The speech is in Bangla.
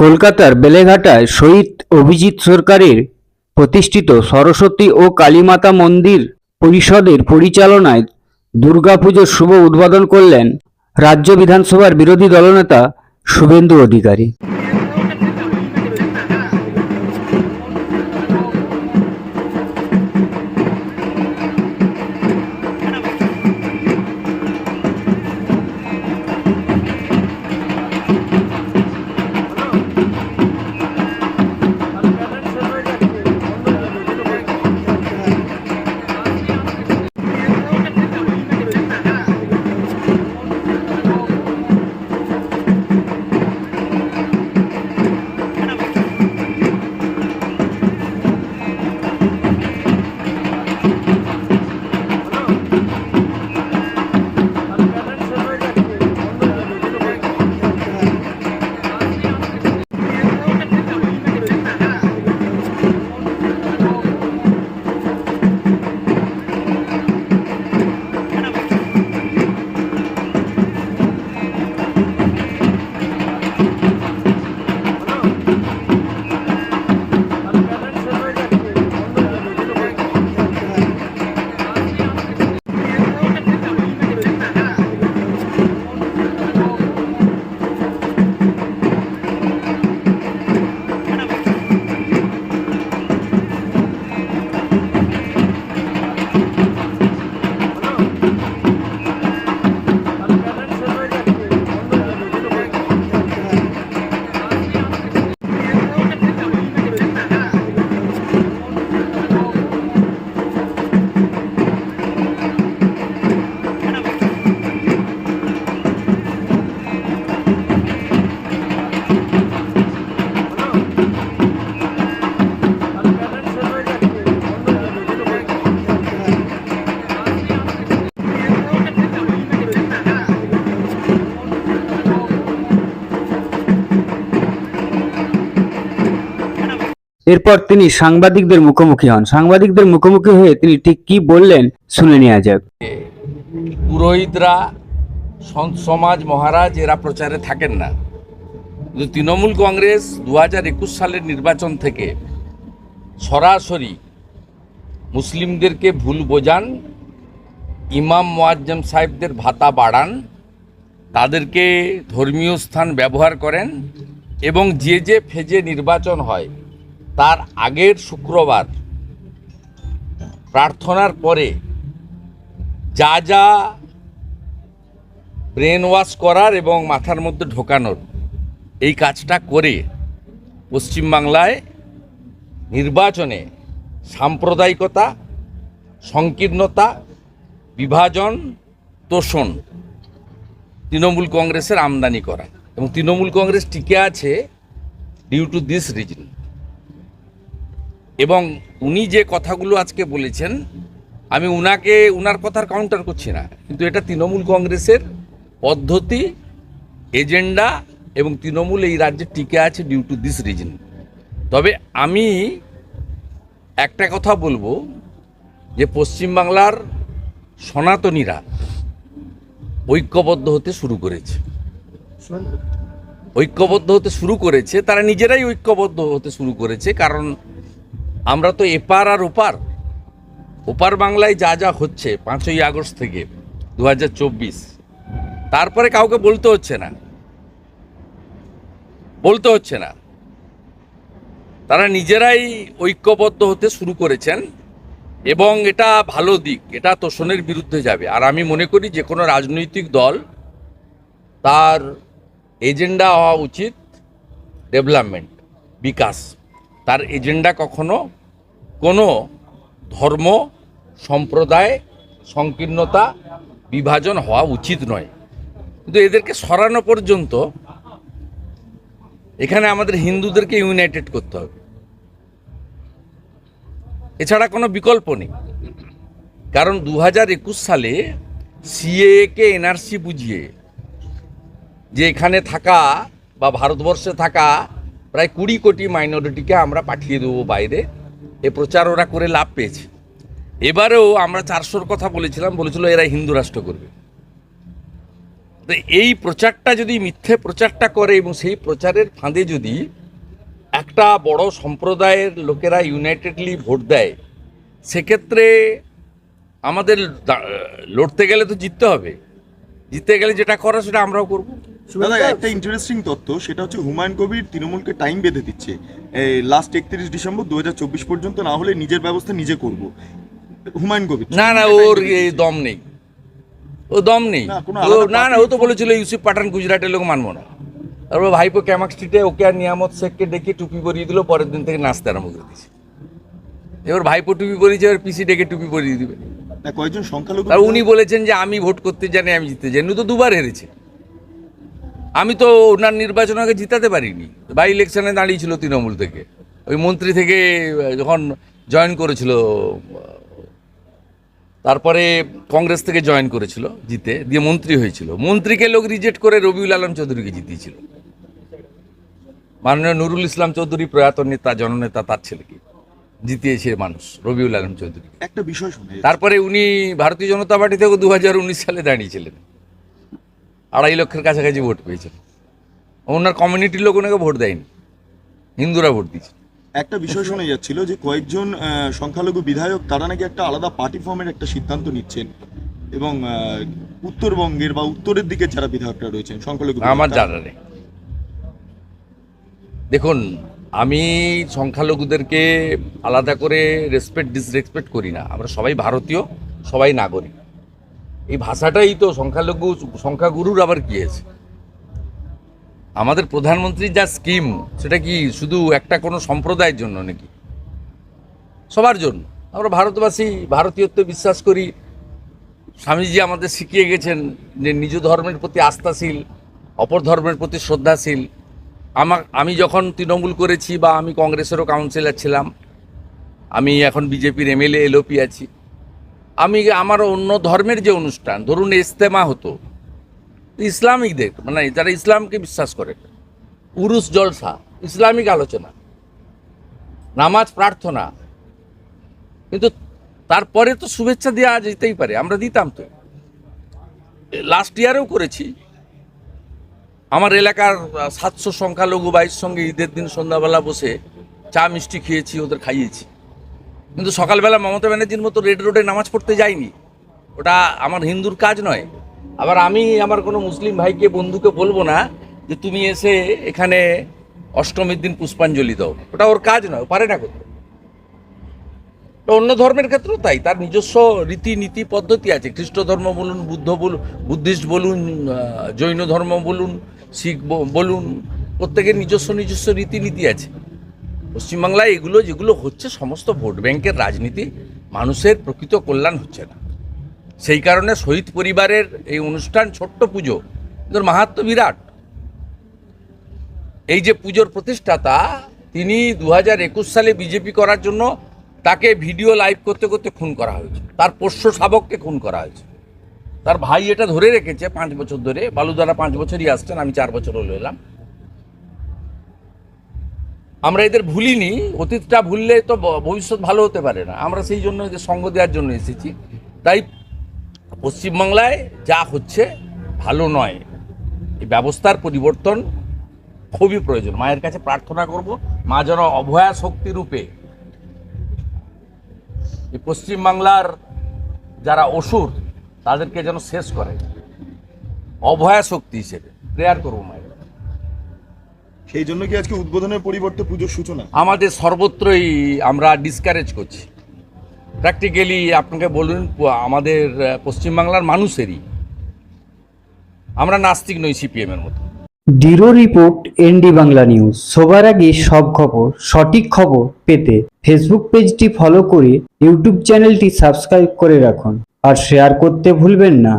কলকাতার বেলেঘাটায় শহীদ অভিজিৎ সরকারের প্রতিষ্ঠিত সরস্বতী ও কালীমাতা মন্দির পরিষদের পরিচালনায় দুর্গাপুজোর শুভ উদ্বোধন করলেন রাজ্য বিধানসভার বিরোধী দলনেতা শুভেন্দু অধিকারী। এরপর তিনি সাংবাদিকদের মুখোমুখি হন। সাংবাদিকদের মুখোমুখি হয়ে তিনি ঠিক কি বললেন শুনে নেওয়া যাক। পুরোহিতরা সন্ত সমাজ মহারাজ, এরা প্রচারে থাকেন না। কিন্তু তৃণমূল কংগ্রেস দু হাজার একুশ সালের নির্বাচন থেকে সরাসরি মুসলিমদেরকে ভুল বোঝান, ইমাম মোয়াজ্জম সাহেবদের ভাতা বাড়ান, তাদেরকে ধর্মীয় স্থান ব্যবহার করেন এবং যে যে ফেজে নির্বাচন হয় তার আগের শুক্রবার প্রার্থনার পরে যা যা ব্রেন ওয়াশ করার এবং মাথার মধ্যে ঢোকানোর এই কাজটা করে পশ্চিমবাংলায় নির্বাচনে সাম্প্রদায়িকতা, সংকীর্ণতা, বিভাজন, তোষণ তৃণমূল কংগ্রেসের আমদানি করা। এবং তৃণমূল কংগ্রেস টিকে আছে ডিউ টু দিস রিজন এবং উনি যে কথাগুলো আজকে বলেছেন আমি উনাকে উনার কথার কাউন্টার করছি না কিন্তু এটা তৃণমূল কংগ্রেসের পদ্ধতি এজেন্ডা এবং তৃণমূল এই রাজ্যে টিকে আছে ডিউ টু দিস রিজন তবে আমি একটা কথা বলব যে পশ্চিমবাংলার সনাতনীরা ঐক্যবদ্ধ হতে শুরু করেছে। ঐক্যবদ্ধ হতে শুরু করেছে তারা নিজেরাই ঐক্যবদ্ধ হতে শুরু করেছে কারণ আমরা তো এপার আর ওপার। ওপার বাংলায় যা যা হচ্ছে, পাঁচই আগস্ট থেকে দু হাজার চব্বিশ। তারপরে কাউকে বলতে হচ্ছে না। বলতে হচ্ছে না। তারা নিজেরাই ঐক্যবদ্ধ হতে শুরু করেছেন এবং এটা ভালো দিক, এটা তোষণের বিরুদ্ধে যাবে। আর আমি মনে করি যে কোনো রাজনৈতিক দল তার এজেন্ডা হওয়া উচিত ডেভেলপমেন্ট, বিকাশ। তার এজেন্ডা কখনো কোনো ধর্ম, সম্প্রদায়, সংকীর্ণতা, বিভাজন হওয়া উচিত নয়। কিন্তু এদেরকে সরানো পর্যন্ত এখানে আমাদের হিন্দুদেরকে ইউনাইটেড করতে হবে। এছাড়া কোনো বিকল্প নেই। কারণ দু হাজার একুশ সালে সিএকে এনআরসি বুঝিয়ে যে এখানে থাকা বা ভারতবর্ষে থাকা প্রায় কুড়ি কোটি মাইনরিটিকে আমরা পাঠিয়ে দেবো বাইরে। এ প্রচার ওরা করে লাভ পেয়েছে। এবারেও আমরা চারশোর কথা বলেছিলাম, বলেছিল এরা হিন্দু রাষ্ট্র করবে। তো এই প্রচারটা যদি মিথ্যে প্রচারটা করে এবং সেই প্রচারের ফাঁদে যদি একটা বড় সম্প্রদায়ের লোকেরা ইউনাইটেডলি ভোট দেয়, সেক্ষেত্রে আমাদের লড়তে গেলে তো জিততে হবে। জিততে গেলে যেটা করা সেটা আমরাও করব। দাদা একটা ইন্টারেস্টিং তথ্য সেটা হচ্ছে হুমায়ুন কবির তৃণমূলকে টাইম বেঁধে দিচ্ছে। লাস্ট একত্রিশ ডিসেম্বর দু পর্যন্ত না হলে নিজের ব্যবস্থা নিজে করব। হুমায়ুন কবির না না ওর দম নেই। ও দম নেই। না, ও না না ও তো বলেছিল ইউসুফ পাঠান গুজরাটের লোক মানবো না। তারপর ভাইপো ক্যামাক স্ট্রিটে ওকে আর নিয়ামত শেখকে ডেকে টুপি পরিয়ে দিল পরের দিন থেকে নাচতে আরম্ভ করে দিয়েছে। এবার ভাইপো টুপি পরিয়েছে এবার পিসি ডেকে টুপি পরিয়ে দিবে। কয়েকজন সংখ্যালঘু আর উনি বলেছেন যে আমি ভোট করতে জানি আমি জিততে জানি। তো দুবার হেরেছে। আমি তো ওনার নির্বাচন আগে জিতাতে পারিনি। বাই ইলেকশনে দাঁড়িয়েছিল তৃণমূল থেকে। ওই মন্ত্রী থেকে যখন জয়েন করেছিল তারপরে কংগ্রেস থেকে জয়েন করেছিল জিতে দিয়ে মন্ত্রী হয়েছিল। মন্ত্রীকে লোক রিজেক্ট করে রবিউল আলম চৌধুরীকে জিতিয়েছিল। মাননীয় নুরুল ইসলাম চৌধুরী প্রয়াত নেতা জননেতা তার ছেলেকে জিতিয়েছে মানুষ রবিউল আলম চৌধুরী। একটা বিষয় শুনে তারপরে উনি ভারতীয় জনতা পার্টি থেকে দু হাজার উনিশ সালে দাঁড়িয়েছিলেন। আড়াই লক্ষের কাছাকাছি ভোট পেয়েছেন ওনার কমিউনিটির লোক ওনাকে ভোট দেয়নি। হিন্দুরা ভোট দিয়েছে একটা বিষয় শোনা যাচ্ছিল যে কয়েকজন সংখ্যালঘু বিধায়ক তারা নাকি একটা আলাদা পার্টি ফর্মের একটা সিদ্ধান্ত নিচ্ছেন এবং উত্তরবঙ্গের বা উত্তরের দিকে যারা বিধায়করা রয়েছেন সংখ্যালঘু আমার জানা নেই। দেখুন আমি সংখ্যালঘুদেরকে আলাদা করে রেসপেক্ট ডিসরেসপেক্ট করি না। আমরা সবাই ভারতীয় সবাই নাগরিক। এই ভাষাটাই তো সংখ্যালঘু, সংখ্যাগুরুর আবার কি আছে? আমাদের প্রধানমন্ত্রীর যা স্কিম, সেটা কি শুধু একটা কোনো সম্প্রদায়ের জন্য নাকি? সবার জন্য। আমরা ভারতবাসী, ভারতীয়ত্বে বিশ্বাস করি। স্বামীজি আমাদের শিখিয়ে গেছেন যে নিজ ধর্মের প্রতি আস্থাশীল, অপর ধর্মের প্রতি শ্রদ্ধাশীল। আমার আমি যখন তৃণমূল করেছি বা আমি কংগ্রেসেরও কাউন্সিলর ছিলাম, আমি এখন বিজেপির এমএলএ, এলওপি আছি। আমি আমার অন্য ধর্মের যে অনুষ্ঠান, ধরুন ইস্তেমা হতো ইসলামিকদের মানে যারা ইসলামকে বিশ্বাস করে, উরুস জলসা, ইসলামিক আলোচনা, নামাজ প্রার্থনা, কিন্তু তারপরে তো শুভেচ্ছা দেওয়া যেতেই পারে, আমরা দিতাম তো। লাস্ট ইয়ারেও করেছি। আমার এলাকার সাতশো সংখ্যালঘু বাইশ সঙ্গে ঈদের দিন সন্ধ্যাবেলা বসে চা মিষ্টি খেয়েছি, ওদের খাইয়েছি। কিন্তু সকালবেলা মমতা ব্যানার্জির মতো রেড রোডে নামাজ পড়তে যাইনি। ওটা আমার হিন্দুর কাজ নয়। আবার আমি আমার কোনো মুসলিম ভাইকে, বন্ধুকে বলব না যে তুমি এসে এখানে অষ্টমীর দিন পুষ্পাঞ্জলি দাও। ওটা ওর কাজ নয় পারে না করতে অন্য ধর্মের ক্ষেত্রেও তাই, তার নিজস্ব রীতিনীতি, পদ্ধতি আছে। খ্রিস্ট ধর্ম বলুন, বুদ্ধ বলুন, বুদ্ধিস্ট বলুন জৈন ধর্ম বলুন, শিখ বলুন, প্রত্যেকের নিজস্ব নিজস্ব রীতিনীতি আছে। পশ্চিমবাংলায় এগুলো, যেগুলো হচ্ছে সমস্ত ভোট ব্যাংকের রাজনীতি, মানুষের প্রকৃত কল্যাণ হচ্ছে না। সেই কারণে শহীদ পরিবারের এই অনুষ্ঠান, ছোট্ট পুজো কিন্তু মাহাত্ম বিরাট। এই যে পুজোর প্রতিষ্ঠাতা, তিনি দু হাজার একুশ সালে বিজেপি করার জন্য তাকে ভিডিও লাইভ করতে করতে খুন করা হয়েছে। তার পোষ্য শাবককে খুন করা হয়েছে। তার ভাই এটা ধরে রেখেছে পাঁচ বছর ধরে, বালুদারা পাঁচ বছরই আসছেন, আমি চার বছর হলো এলাম। আমরা এদের ভুলিনি, অতীতটা ভুললে তো ভবিষ্যৎ ভালো হতে পারে না। আমরা সেই জন্য এদের সঙ্গ দেওয়ার জন্য এসেছি। তাই পশ্চিমবাংলায় যা হচ্ছে ভালো নয়। এই ব্যবস্থার পরিবর্তন খুবই প্রয়োজন। মায়ের কাছে প্রার্থনা করব, মা যেন অভয়া শক্তি রূপে এই পশ্চিমবাংলার যারা অসুর, তাদেরকে যেন শেষ করে। অভয়া শক্তি হিসেবে। প্রেয়ার করব মায়ের সেই জন্য কি আজকে উদ্বোধনের পরিবর্তে পুজোর সূচনা? আমাদের সর্বত্রই আমরা ডিসকারেজ করছি। প্র্যাকটিক্যালি আপনাকে বলুন আমাদের পশ্চিমবাংলার মানুষেরই। আমরা নাস্তিক নই সিপিএমের মতো। ডিরো রিপোর্ট এনডি বাংলা নিউজ। সবার আগে সব খবর সঠিক খবর পেতে ফেসবুক পেজটি ফলো করে ইউটিউব চ্যানেলটি সাবস্ক্রাইব করে রাখুন। আর শেয়ার করতে ভুলবেন না।